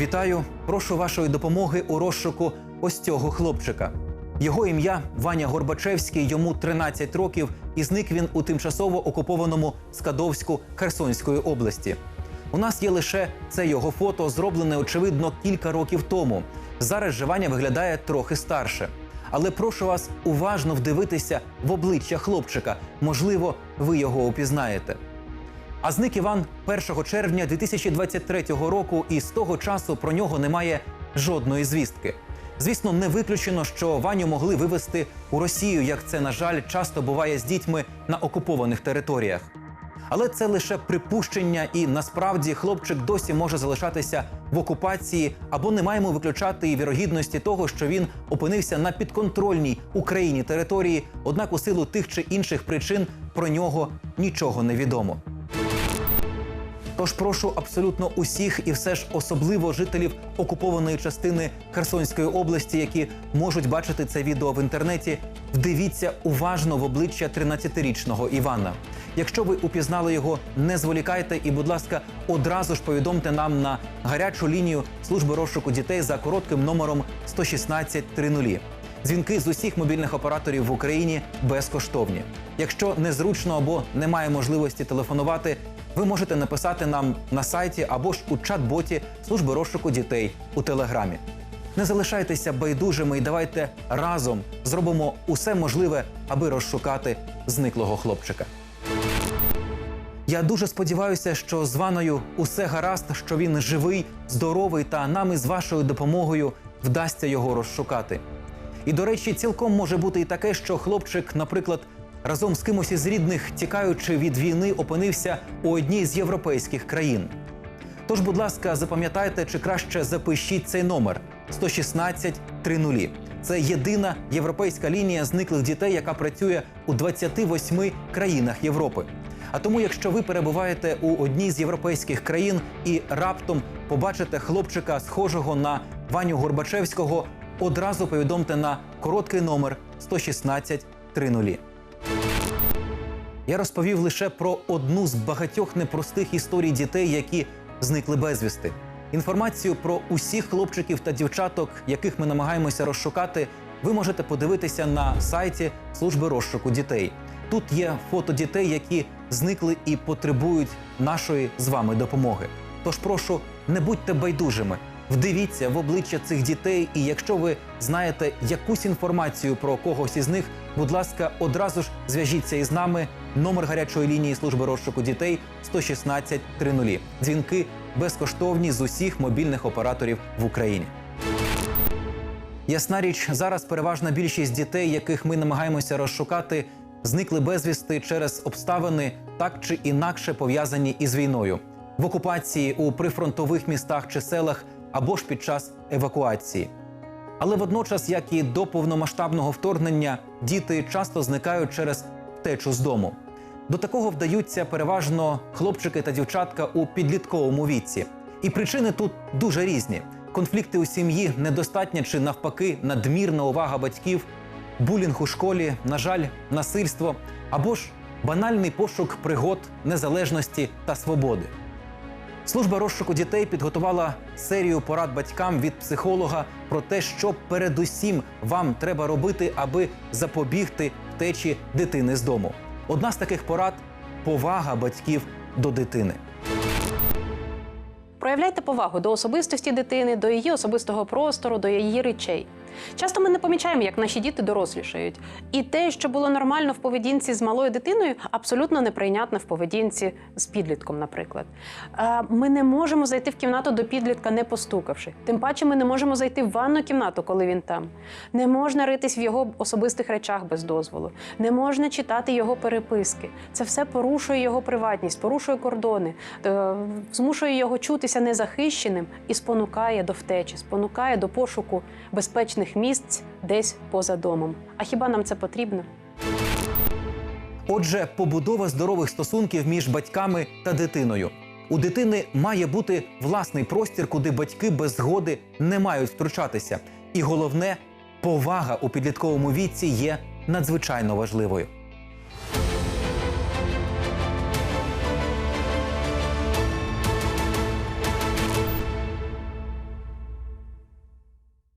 Вітаю, прошу вашої допомоги у розшуку ось цього хлопчика. Його ім'я Ваня Горбачевський, йому 13 років, і зник він у тимчасово окупованому Скадовську Херсонської області. У нас є лише це його фото, зроблене очевидно кілька років тому. Зараз же Ваня виглядає трохи старше. Але прошу вас уважно вдивитися в обличчя хлопчика. Можливо, ви його упізнаєте. А зник Іван 1 червня 2023 року, і з того часу про нього немає жодної звістки. Звісно, не виключено, що Ваню могли вивезти у Росію, як це, на жаль, часто буває з дітьми на окупованих територіях. Але це лише припущення, і насправді хлопчик досі може залишатися в окупації, або не маємо виключати і вірогідності того, що він опинився на підконтрольній Україні території, однак у силу тих чи інших причин про нього нічого не відомо. Тож прошу абсолютно усіх і все ж особливо жителів окупованої частини Херсонської області, які можуть бачити це відео в інтернеті. Вдивіться уважно в обличчя 13-річного Івана. Якщо ви упізнали його, не зволікайте і, будь ласка, одразу ж повідомте нам на гарячу лінію служби розшуку дітей за коротким номером 116 30. Дзвінки з усіх мобільних операторів в Україні безкоштовні. Якщо незручно або немає можливості телефонувати, ви можете написати нам на сайті або ж у чат-боті служби розшуку дітей у телеграмі. Не залишайтеся байдужими і давайте разом зробимо усе можливе, аби розшукати зниклого хлопчика. Я дуже сподіваюся, що з Ваною усе гаразд, що він живий, здоровий, та нам із вашою допомогою вдасться його розшукати. І до речі, цілком може бути і таке, що хлопчик, наприклад, разом з кимось із рідних, тікаючи від війни, опинився у одній з європейських країн. Тож, будь ласка, запам'ятайте чи краще запишіть цей номер 116 30. Це єдина європейська лінія зниклих дітей, яка працює у 28 країнах Європи. А тому, якщо ви перебуваєте у одній з європейських країн і раптом побачите хлопчика, схожого на Ваню Горбачевського, одразу повідомте на короткий номер 116 30. Я розповів лише про одну з багатьох непростих історій дітей, які зникли безвісти. Інформацію про усіх хлопчиків та дівчаток, яких ми намагаємося розшукати, ви можете подивитися на сайті служби розшуку дітей. Тут є фото дітей, які зникли і потребують нашої з вами допомоги. Тож прошу, не будьте байдужими. Вдивіться в обличчя цих дітей, і якщо ви знаєте якусь інформацію про когось із них, будь ласка, одразу ж зв'яжіться із нами. Номер гарячої лінії служби розшуку дітей 116 30. Дзвінки безкоштовні з усіх мобільних операторів в Україні. Ясна річ, зараз переважна більшість дітей, яких ми намагаємося розшукати, зникли безвісти через обставини так чи інакше пов'язані із війною в окупації у прифронтових містах чи селах або ж під час евакуації. Але водночас, як і до повномасштабного вторгнення, діти часто зникають через втечу з дому. До такого вдаються переважно хлопчики та дівчатка у підлітковому віці. І причини тут дуже різні: конфлікти у сім'ї, недостатня чи навпаки надмірна увага батьків, булінг у школі, на жаль, насильство або ж банальний пошук пригод, незалежності та свободи. Служба розшуку дітей підготувала серію порад батькам від психолога про те, що передусім вам треба робити, аби запобігти втечі дитини з дому. Одна з таких порад повага батьків до дитини. Проявляйте повагу до особистості дитини, до її особистого простору, до її речей. Часто ми не помічаємо, як наші діти дорослішають. І те, що було нормально в поведінці з малою дитиною, абсолютно неприйнятно в поведінці з підлітком, наприклад. Ми не можемо зайти в кімнату до підлітка, не постукавши. Тим паче, ми не можемо зайти в ванну кімнату, коли він там. Не можна ритись в його особистих речах без дозволу. Не можна читати його переписки. Це все порушує його приватність, порушує кордони, е, змушує його чутися незахищеним і спонукає до втечі, спонукає до пошуку безпечних місць десь поза домом. А хіба нам це потрібно? Отже, побудова здорових стосунків між батьками та дитиною. У дитини має бути власний простір, куди батьки без згоди не мають втручатися. І головне, повага у підлітковому віці є надзвичайно важливою.